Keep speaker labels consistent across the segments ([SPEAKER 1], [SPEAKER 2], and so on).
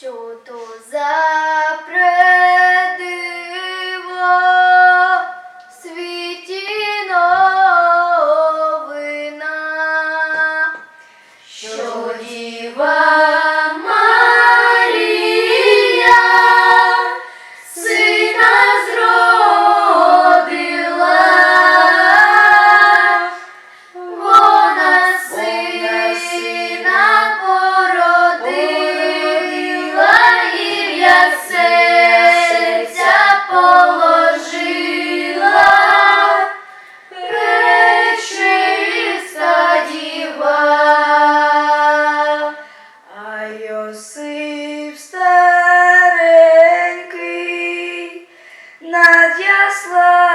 [SPEAKER 1] Що то за над ясла.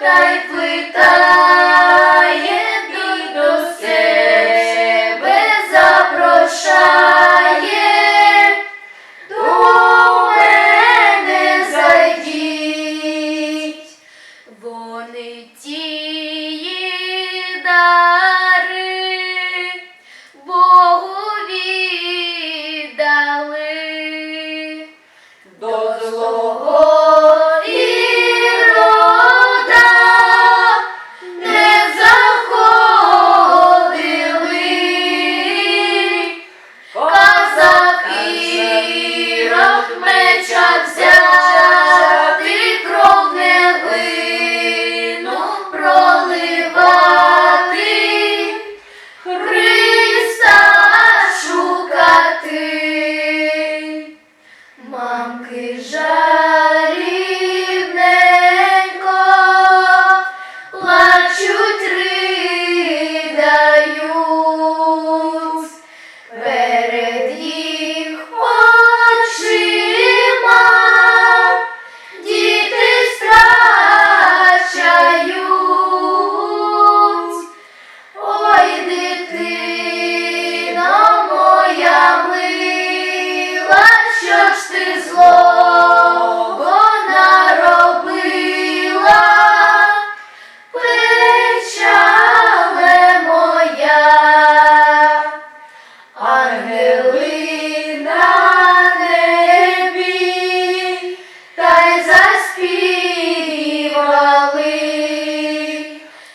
[SPEAKER 1] та й питає. плеча взяти кров невинну проливати, Христа шукати, мамки жаль.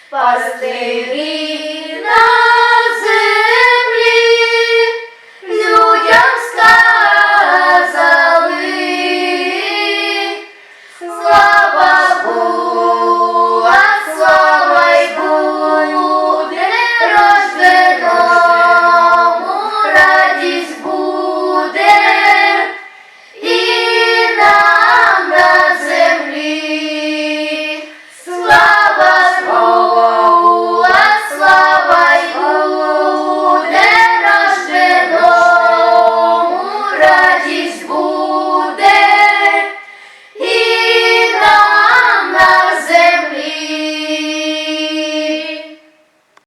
[SPEAKER 1] Пастирі